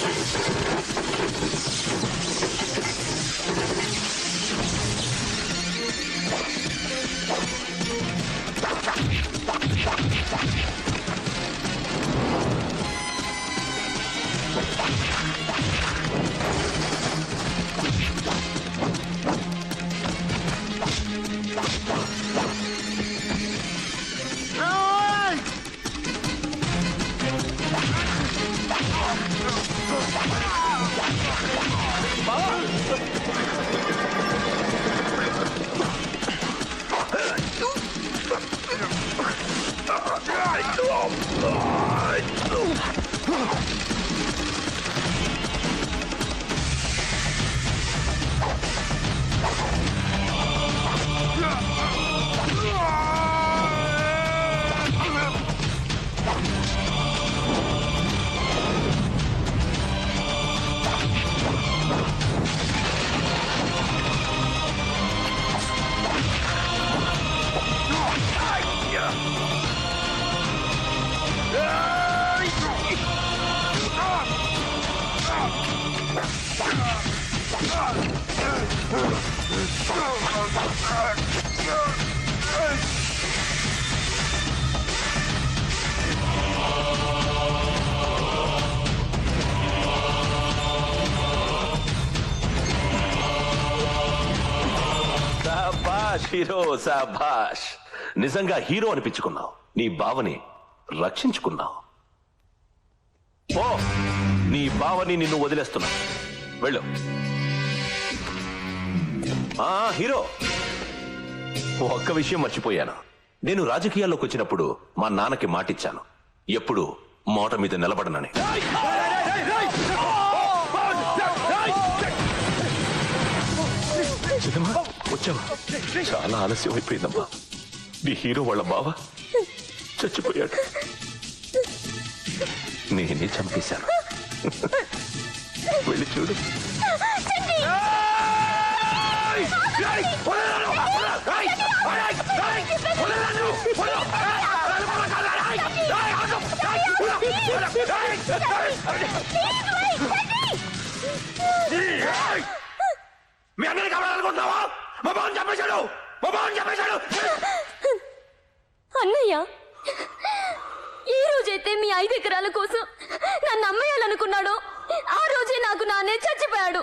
Rồi! Oh! శాబాష్ hero శాబాష్ నిజంగా hero అనిపించుకున్నావు. నీ బావని రక్షించుకున్నావు. ఓ నీ బావని నిన్ను వదిలేస్తున్నా. వెళ్ళు. ఆ హీరో. ఒక్క విషయం మర్చిపోయాను. నేను రాజకీయాల్లోకి వచ్చినప్పుడు మా నాన్నకి మాటిచ్చాను. ఎప్పుడు మోట మీద నిలబడనని. వచ్చావా? చాలా ఆలస్యం అయిపోయిందమ్మా. నీ హీరో వాళ్ళ బావ చచ్చిపోయాడు. నేనే చంపేశాను. వెళ్ళి చూడు. మీ అందరికి కావాలనుకుంటున్నావా మా బాబు చంపేశాడు మా బాబు చంపేశాడు అన్నయ్య ఈ రోజైతే మీ ఐదు ఎకరాల కోసం నన్ను అమ్మేయాలనుకున్నాడో ఆ రోజే నాకు నానే చచ్చిపోయాడు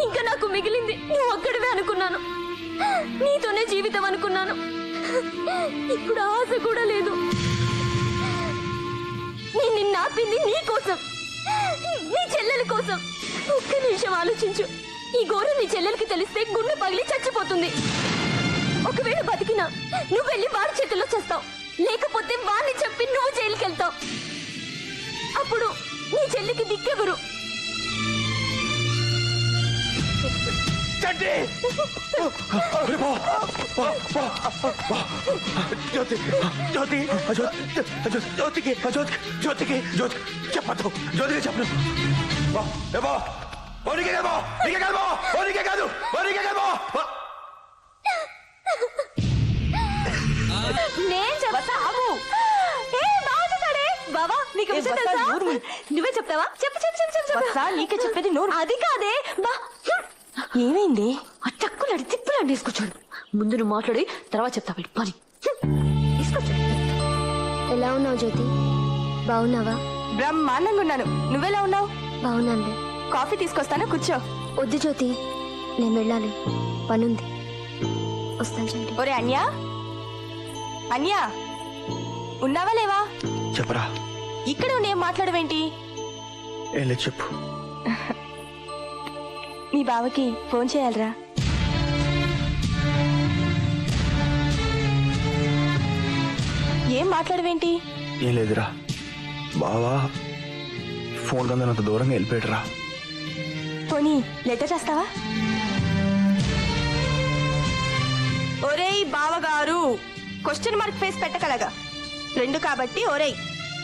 ఇంకా నాకు మిగిలింది. నువ్వు ఒక్కడివే అనుకున్నాను. నీతోనే జీవితం అనుకున్నాను. ఇప్పుడు ఆశ కూడా లేదు. నేను నిన్ను ఆపింది నీ కోసం. నీ చెల్లెల కోసం. ఒక్క నిమిషం ఆలోచించు. ఈ గోరు నీ చెల్లెలకి తెలిస్తే గుండె పగిలి చచ్చిపోతుంది. ఒకవేళ బతికినా నువ్వు వెళ్ళి వాడి చేతుల్లో చేస్తావు. లేకపోతే వాడిని చెప్పి నువ్వు జైలుకెళ్తావు. అప్పుడు నీ చెల్లికి దిక్కెవరు బా. జ్యోతి జ్యోతి జ్యోతి, జ్యోతికి జ్యోతికి జ్యోతికి జ్యోతి చెప్పద్దు. జ్యోతికి చెప్పను. బా, ఏ బా, ఓ నీకే కాదు నీకే కాదు నీకే కాదు ఓ నీకే కాదు. నేను చెప్తా. బావ విషయం తెలుసా. నువ్వే చెప్తావా? చెప్పు చెప్పు చెప్పు చెప్పు. నీకే చెప్పేది నోరు. అది కాదే. బా ఏమైంది? ఆ చక్కులాడి తిప్పులాడి తీసుకొచ్చాడు ముందు నువ్వు మాట్లాడి తర్వాత చెప్తా వీడి పని. తీసుకొచ్చాడు. ఎలా ఉన్నావు జ్యోతి? బాగున్నావా? బ్రహ్మాండంగా ఉన్నాను. నువ్వెలా ఉన్నావు? బాగున్నానులే కాఫీ తీసుకొస్తాను? కూర్చో. వద్దు జ్యోతి. నేను వెళ్ళాలి. పనుంది. వస్తాను చంటి ఒరే అన్యా. అన్యా. ఉన్నావా లేవా? చెప్పరా. ఇక్కడ నేను మాట్లాడవేంటి? ఏం లేదు చెప్పు. మీ బావకి ఫోన్ చేయాలరా. ఏం మాట్లాడవేంటి? ఏం లేదురా. బావా ఫోన్ కందనంత దూరంగా వెళ్ళిపోయాడురా. పోనీ లెటర్ రాస్తావా? ఒరేయ్ బావగారు క్వశ్చన్ మార్క్ ఫేస్ పెట్టగలగా. రెండు కాబట్టి ఒరేయ్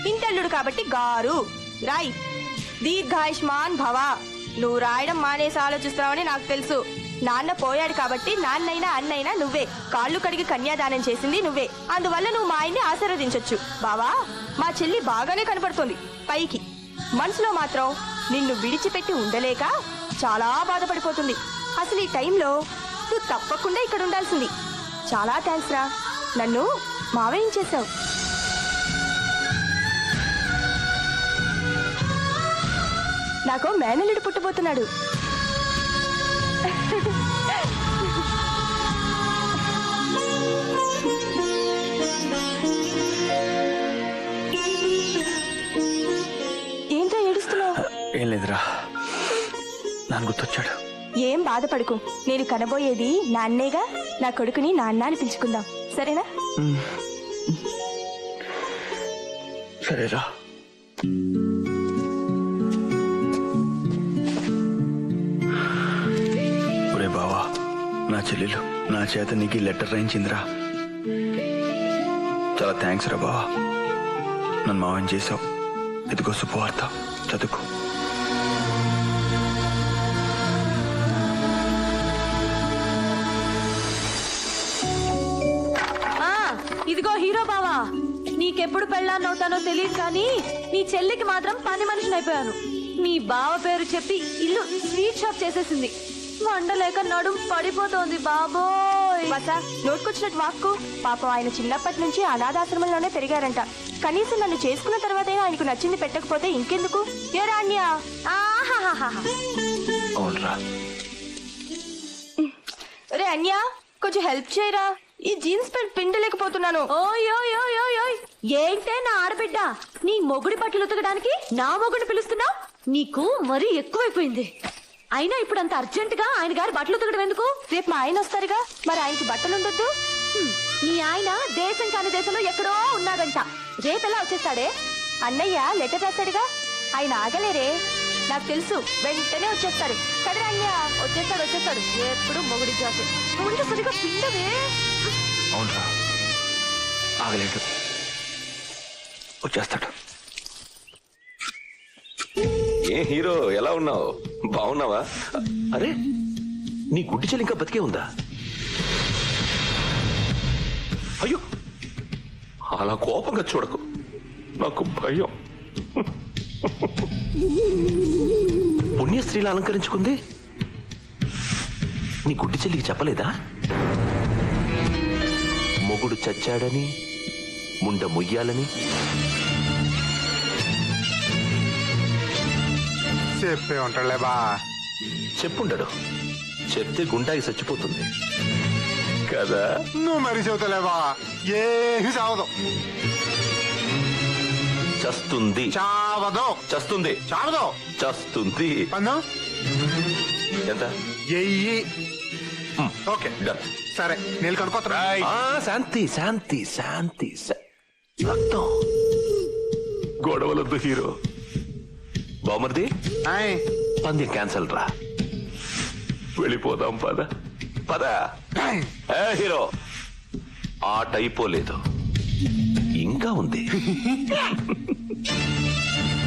ఇంటల్లుడు కాబట్టి గారు. రాయ్ దీర్ఘాయుష్మాన్ భవ. నువ్వు రాయడం మానేసి ఆలోచిస్తున్నావని నాకు తెలుసు. నాన్న పోయాడు కాబట్టి నాన్నైనా అన్నైనా నువ్వే. కాళ్ళు కడిగి కన్యాదానం చేసింది నువ్వే. అందువల్ల నువ్వు మా ఆయన్ని ఆశీర్వదించొచ్చు. బావా మా చెల్లి బాగానే కనపడుతుంది. పైకి. మనసులో మాత్రం నిన్ను విడిచిపెట్టి ఉండలేక చాలా బాధపడిపోతుంది. అసలు ఈ టైంలో నువ్వు తప్పకుండా ఇక్కడ ఉండాల్సింది చాలా థ్యాంక్స్ రా. నన్ను మావేయించేశావు నాకు మేనల్లుడు పుట్టబోతున్నాడు. ఏంటో ఏడుస్తున్నావు? ఏం లేదురా. నాన్న గుర్తొచ్చాడు. ఏం బాధపడకు. నేను కనబోయేది నాన్నేగా నా కొడుకుని నాన్న అని పిలుచుకుందాం. సరేనా? సరేరా. చెల్లెలు. నా చేత నీకు లెటర్ రాయించిందిరా. చాలా థ్యాంక్స్ రా బావా. నన్ను మావని చేసావు ఇదిగో శుభవార్త. చదువుకో. ఇదిగో హీరో బావా. నీకెప్పుడు పెళ్ళాన్నవుతానో తెలియదు కానీ నీ చెల్లికి మాత్రం పని మనిషిని అయిపోయాను నీ బావ పేరు చెప్పి ఇల్లు స్వీట్ షాప్ చేసేసింది. వండలేక నడుం పడిపోతోంది బాబోయ్. బస నోటుకొచ్చినట్టు వాక్కు. పాపం ఆయన చిన్నప్పటి నుంచి అనాథాశ్రమంలోనే పెరిగారంట. కనీసం నన్ను చేసుకున్న తర్వాతే ఆయనకు నచ్చింది పెట్టకపోతే ఇంకెందుకు? ఏ రాణ్యా? రే అన్యా కొంచెం హెల్ప్ చేయరా? ఈ జీన్స్ ప్యాంట్ పిండలేకపోతున్నాను. ఏంటే నా ఆడబిడ్డ? నీ మొగుడి బట్టలు ఉతకడానికి నా మొగుడిని పిలుస్తున్నావు? నీకు మరీ ఎక్కువైపోయింది. అయినా ఇప్పుడు అంత అర్జెంట్గా ఆయన గారి బట్టలు ఉతకడం ఎందుకు? రేపు మా ఆయన వస్తారుగా. మరి ఆయనకి బట్టలు ఉండొద్దు? హ్మ్, నీ ఆయన దేశం కాని దేశంలో ఎక్కడో ఉన్నాడంట. రేపెలా వచ్చేస్తాడే? అన్నయ్య లెటర్ రాశాడుగా. ఆయన ఆగలేరే. నాకు తెలుసు వెంటనే వచ్చేస్తారు. కదరా అన్య వచ్చేస్తాడు వచ్చేస్తాడు. ఎప్పుడు మొగుడి జాసు ఉంటే సరిగా పిండవే అవునరా. వచ్చేస్తాడు. ఏ హీరో ఎలా ఉన్నావు? బాగున్నావా? అరే నీ గుడ్డి చెల్లి ఇంకా బతికే ఉందా? అయ్యో అలా కోపంగా చూడకు. నాకు భయం. పుణ్యస్త్రీలు అలంకరించుకుంది? నీ గుడ్డి చెల్లికి చెప్పలేదా? మొగుడు చచ్చాడని ముండ మొయ్యాలని చెప్పే ఉంటాడులే బా చెప్పుండడు. చెప్తే గుండాకి చచ్చిపోతుంది. కదా? నువ్వు మరి చెబుతలే బా ఏమి చావదు. చస్తుంది. చావదు. చస్తుంది. చావదు. చస్తుంది. పందు? ఎంత? ఎయ్యి ఓకే. Done. సరే నీళ్ళు కనుక్కోతురా ఆ, శాంతి శాంతి శాంతి రక్తం గొడవలొద్దు హీరో. బామర్ది పందెం క్యాన్సల్ రా. వెళ్ళిపోదాం పద. పద. హీరో. ఆట అయిపోలేదు ఇంకా ఉంది.